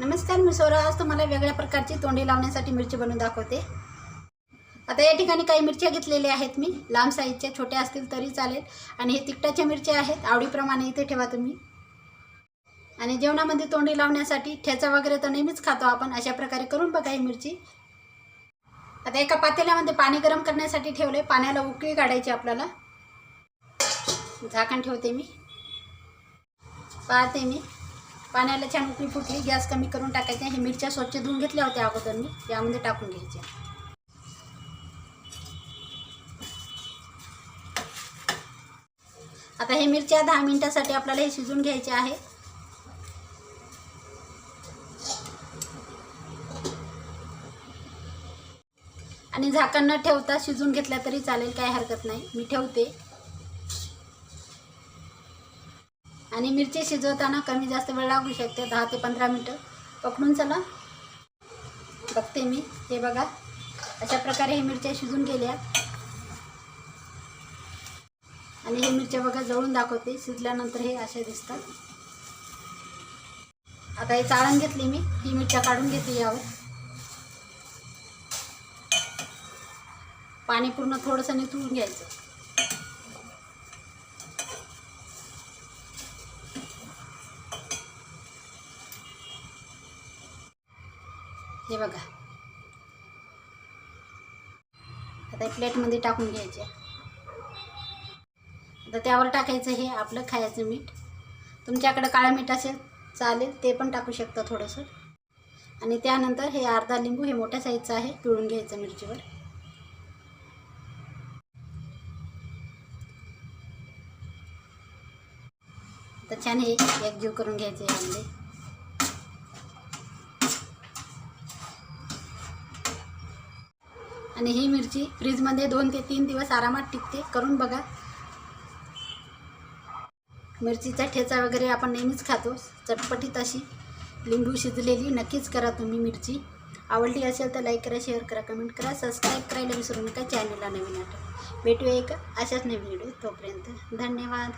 नमस्कार मी सोरा आज तुम्हाला वेगळ्या प्रकारची तोंडी लावण्यासाठी मिरची बनवून दाखवते. आता या ठिकाणी काही मिरच्या घेतलेल्या आहेत मी. लांब साईजच्या छोट्या असतील तरी चालेल. आणि हे तिखटाच्या मिरच्या आहेत. आवडीप्रमाणे इथे ठेवा तुम्ही. आणि जेवणामध्ये तोंडी लावण्यासाठी ठेचा वगैरे तर नेहमीच खातो आपण. अशा प्रकारे करून बघा ही मिरची. आता एका पातेल्यामध्ये पाणी गरम करण्यासाठी ठेवले पाण्याला उकळी काढायची आपल्याला. झाकण ठेवते मी. पाहते मी. पाण्याला छान उकळी फुटली गॅस कमी करून टाकायचे. हे मिरच्या स्वच्छ धुवून घेतल्या होत्या अगोदर मी. यामध्ये टाकून घ्यायच्या. आता हे मिरच्या दहा मिनिटासाठी आपल्याला हे शिजून घ्यायचे आहे. आणि झाकण न ठेवता शिजून घेतल्या तरी चालेल काही हरकत नाही. मी ठेवते. आणि मिरची शिजवताना कमी जास्त वेळ लागू शकते दहा ते पंधरा मिनटं. पकडून चला. बघते मी. हे बघा. अशा प्रकारे हे मिरच्या शिजून गेल्या. आणि हे मिरच्या बघा जवळून दाखवते. शिजल्यानंतर हे असे दिसतात. आता हे चाळण घेतली मी. ही मिरच्या काढून घेते यावर. पाणी पूर्ण थोडंसं निथळून घ्यायचं. हे बघा. आता प्लेटमध्ये टाकून घ्यायचे. आता त्यावर टाकायचं हे आपलं खायचं मीठ. तुमच्याकडं काळं मीठ असेल चालेल ते पण टाकू शकता थोडंसं. आणि त्यानंतर हे अर्धा लिंबू हे मोठ्या साईजचं आहे पिळून घ्यायचं मिरचीवर. तर छान हे एकजीव करून घ्यायचं यामध्ये. आणि ही मिरची फ्रीजमध्ये दोन ते तीन दिवस आरामात टिकते. करून बघा. मिरचीचा ठेचा वगैरे आपण नेहमीच खातो. चटपटीत अशी लिंबू शिजलेली. नक्कीच करा तुम्ही मिरची. आवडली असेल तर लाईक करा शेअर करा कमेंट करा. सबस्क्राईब करायला विसरू नका. चॅनलला नवीन आठ भेटूया एक अशाच नवीन व्हिडिओ तोपर्यंत. धन्यवाद.